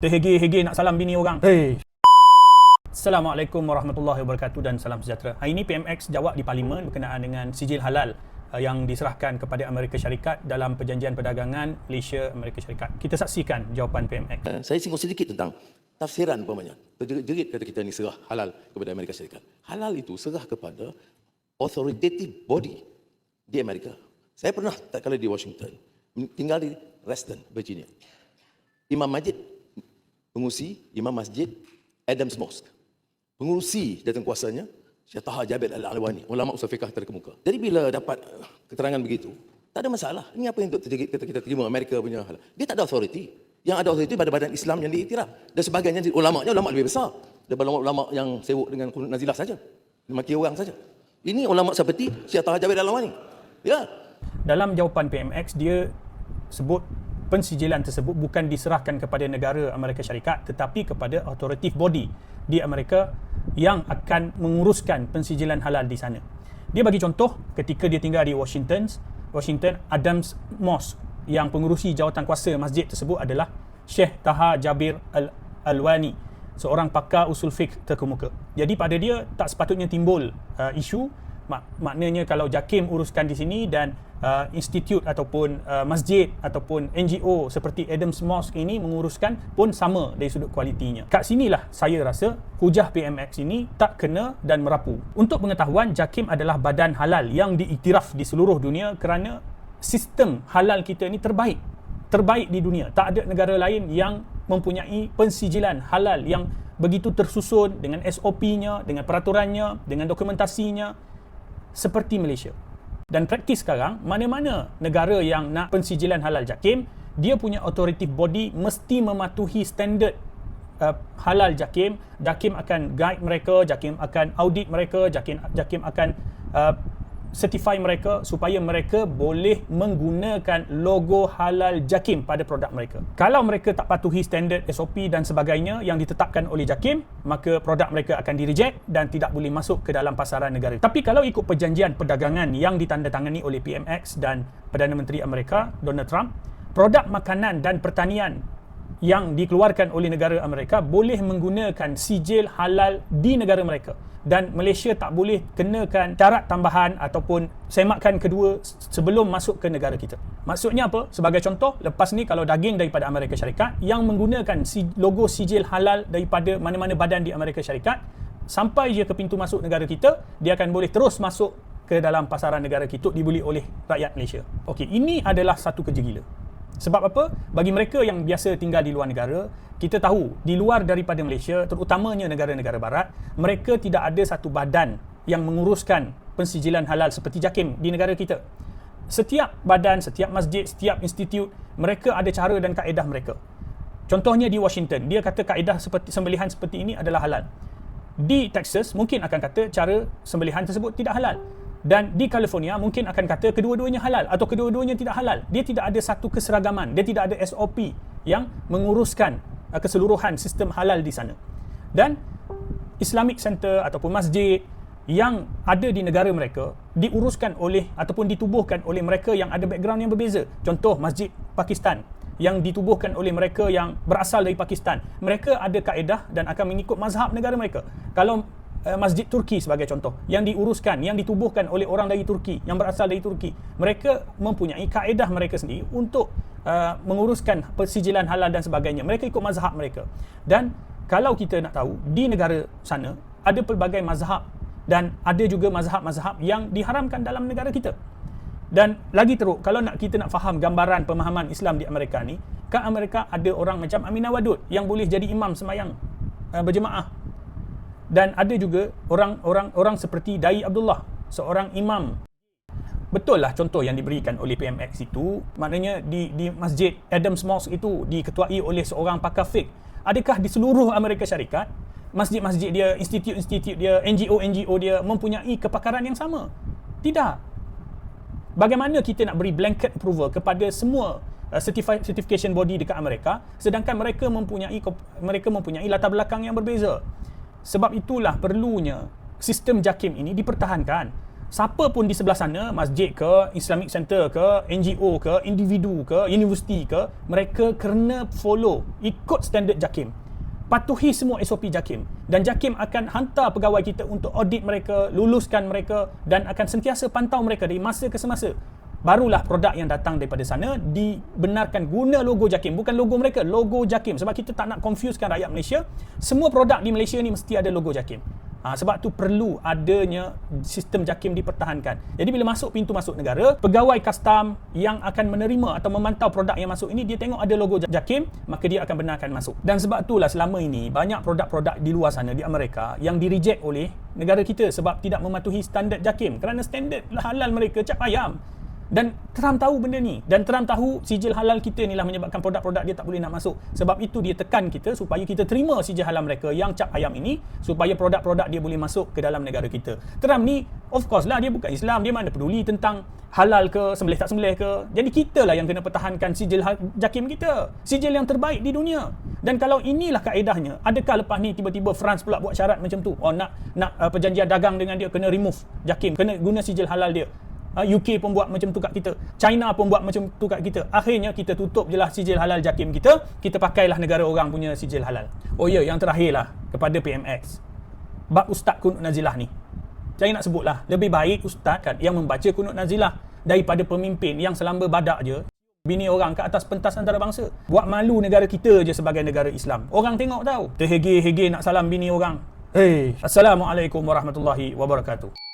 Terhege-hege nak salam bini orang. Hey. Assalamualaikum warahmatullahi wabarakatuh dan salam sejahtera. Hari ini PMX jawab di parlimen berkenaan dengan sijil halal uh, yang diserahkan kepada Amerika Syarikat dalam perjanjian perdagangan Malaysia Amerika Syarikat. Kita saksikan jawapan PMX. Uh, saya singgung sedikit tentang tafsiran umpamanya. Terjerit kata kita ni serah halal kepada Amerika Syarikat. Halal itu serah kepada authoritative body di Amerika. Saya pernah tak kala di Washington, tinggal di Reston, Virginia. Imam Majid pengurusi Imam Masjid Adams Mosque. Pengurusi jawatan kuasanya Syekh Taha Jabir Al-Alwani, ulama usul fiqh terkemuka. Jadi bila dapat uh, keterangan begitu, tak ada masalah. Ini apa yang terjadi kita, kita terima Amerika punya hal. Dia tak ada authority. Yang ada authority pada badan Islam yang diiktiraf. Dan sebagainya ulama-nya ulama lebih besar daripada ulama yang sewuk dengan nazilah saja. Maki orang saja. Ini ulama seperti Syekh Taha Jabir Al-Alwani. Ya. Dalam jawapan PMX dia sebut pensijilan tersebut bukan diserahkan kepada negara Amerika Syarikat tetapi kepada authoritative body di Amerika yang akan menguruskan pensijilan halal di sana. Dia bagi contoh ketika dia tinggal di Washington, Washington Adams Mosque yang pengurusi jawatan kuasa masjid tersebut adalah Syekh Taha Jabir Al-Alwani, seorang pakar usul fiqh terkemuka. Jadi pada dia tak sepatutnya timbul uh, isu mak, maknanya kalau JAKIM uruskan di sini dan uh, institut ataupun uh, masjid ataupun NGO seperti Adams Mosque ini menguruskan pun sama dari sudut kualitinya. Kat sinilah saya rasa hujah PMX ini tak kena dan merapu. Untuk pengetahuan, JAKIM adalah badan halal yang diiktiraf di seluruh dunia kerana sistem halal kita ini terbaik. Terbaik di dunia. Tak ada negara lain yang mempunyai pensijilan halal yang begitu tersusun dengan SOP-nya, dengan peraturannya, dengan dokumentasinya, seperti Malaysia. Dan praktis sekarang, mana-mana negara yang nak pensijilan halal JAKIM, dia punya authoritative body mesti mematuhi standard uh, halal JAKIM. JAKIM akan guide mereka, JAKIM akan audit mereka, JAKIM, JAKIM akan uh, certify mereka supaya mereka boleh menggunakan logo halal JAKIM pada produk mereka. Kalau mereka tak patuhi standard SOP dan sebagainya yang ditetapkan oleh JAKIM, maka produk mereka akan di reject dan tidak boleh masuk ke dalam pasaran negara. Tapi kalau ikut perjanjian perdagangan yang ditandatangani oleh PMX dan Perdana Menteri Amerika Donald Trump, produk makanan dan pertanian yang dikeluarkan oleh negara Amerika boleh menggunakan sijil halal di negara mereka dan Malaysia tak boleh kenakan syarat tambahan ataupun semakan kedua sebelum masuk ke negara kita. Maksudnya apa? Sebagai contoh, lepas ni kalau daging daripada Amerika Syarikat yang menggunakan logo sijil halal daripada mana-mana badan di Amerika Syarikat sampai je ke pintu masuk negara kita, dia akan boleh terus masuk ke dalam pasaran negara kita dibeli oleh rakyat Malaysia. Okey, ini adalah satu kerja gila. Sebab apa? Bagi mereka yang biasa tinggal di luar negara, kita tahu di luar daripada Malaysia, terutamanya negara-negara barat, mereka tidak ada satu badan yang menguruskan pensijilan halal seperti JAKIM di negara kita. Setiap badan, setiap masjid, setiap institut, mereka ada cara dan kaedah mereka. Contohnya di Washington, dia kata kaedah seperti sembelihan seperti ini adalah halal. Di Texas, mungkin akan kata cara sembelihan tersebut tidak halal dan di California mungkin akan kata kedua-duanya halal atau kedua-duanya tidak halal. Dia tidak ada satu keseragaman, dia tidak ada SOP yang menguruskan uh, keseluruhan sistem halal di sana. Dan Islamic Center ataupun masjid yang ada di negara mereka diuruskan oleh ataupun ditubuhkan oleh mereka yang ada background yang berbeza. Contoh Masjid Pakistan yang ditubuhkan oleh mereka yang berasal dari Pakistan. Mereka ada kaedah dan akan mengikut mazhab negara mereka. Kalau uh, Masjid Turki sebagai contoh yang diuruskan yang ditubuhkan oleh orang dari Turki yang berasal dari Turki. Mereka mempunyai kaedah mereka sendiri untuk uh, menguruskan persijilan halal dan sebagainya. Mereka ikut mazhab mereka. Dan kalau kita nak tahu di negara sana ada pelbagai mazhab dan ada juga mazhab-mazhab yang diharamkan dalam negara kita. Dan lagi teruk kalau nak kita nak faham gambaran pemahaman Islam di Amerika ni kat Amerika ada orang macam Aminah Wadud yang boleh jadi imam semayang uh, berjemaah dan ada juga orang-orang orang seperti Dai Abdullah seorang imam. Betul lah contoh yang diberikan oleh PMX itu. Maknanya di di masjid Adams Mosque itu diketuai oleh seorang pakar fiqh. Adakah di seluruh Amerika Syarikat masjid-masjid dia institut-institut dia NGO-NGO dia mempunyai kepakaran yang sama? Tidak. Bagaimana kita nak beri blanket approval kepada semua uh, certification body dekat Amerika sedangkan mereka mempunyai mereka mempunyai latar belakang yang berbeza sebab itulah perlunya sistem JAKIM ini dipertahankan. siapa pun di sebelah sana, masjid ke, Islamic Center ke, NGO ke, individu ke, universiti ke, mereka kena follow, ikut standard JAKIM. Patuhi semua SOP JAKIM. Dan JAKIM akan hantar pegawai kita untuk audit mereka, luluskan mereka dan akan sentiasa pantau mereka dari masa ke semasa. Barulah produk yang datang daripada sana dibenarkan guna logo JAKIM. Bukan logo mereka, logo JAKIM. Sebab kita tak nak confusekan rakyat Malaysia. Semua produk di Malaysia ni mesti ada logo JAKIM. Ha, sebab tu perlu adanya sistem JAKIM dipertahankan. Jadi bila masuk pintu masuk negara, pegawai custom yang akan menerima atau memantau produk yang masuk ini, dia tengok ada logo JAKIM, maka dia akan benarkan masuk. Dan sebab itulah selama ini, banyak produk-produk di luar sana, di Amerika, yang di reject oleh negara kita sebab tidak mematuhi standard JAKIM. Kerana standard halal mereka cap ayam. Dan Trump tahu benda ni. Dan Trump tahu sijil halal kita ni lah menyebabkan produk-produk dia tak boleh nak masuk. Sebab itu dia tekan kita supaya kita terima sijil halal mereka yang cap ayam ini supaya produk-produk dia boleh masuk ke dalam negara kita. Trump ni of course lah dia bukan Islam. Dia mana peduli tentang halal ke, sembelih tak sembelih ke. Jadi kita lah yang kena pertahankan sijil jakim kita. Sijil yang terbaik di dunia. Dan kalau inilah kaedahnya, adakah lepas ni tiba-tiba France pula buat syarat macam tu? Oh nak nak uh, perjanjian dagang dengan dia kena remove jakim, kena guna sijil halal dia. Uh, UK pun buat macam tu kat kita. China pun buat macam tu kat kita. Akhirnya kita tutup je lah sijil halal JAKIM kita. Kita pakailah negara orang punya sijil halal. Oh ya, yang terakhir lah kepada PMX. Bab Ustaz Kunut Nazilah ni. Saya nak sebut lah. Lebih baik Ustaz kan yang membaca Kunut Nazilah daripada pemimpin yang selamba badak je bini orang ke atas pentas antarabangsa. Buat malu negara kita je sebagai negara Islam. Orang tengok tahu. Terhege-hege nak salam bini orang. Hei, Assalamualaikum warahmatullahi wabarakatuh.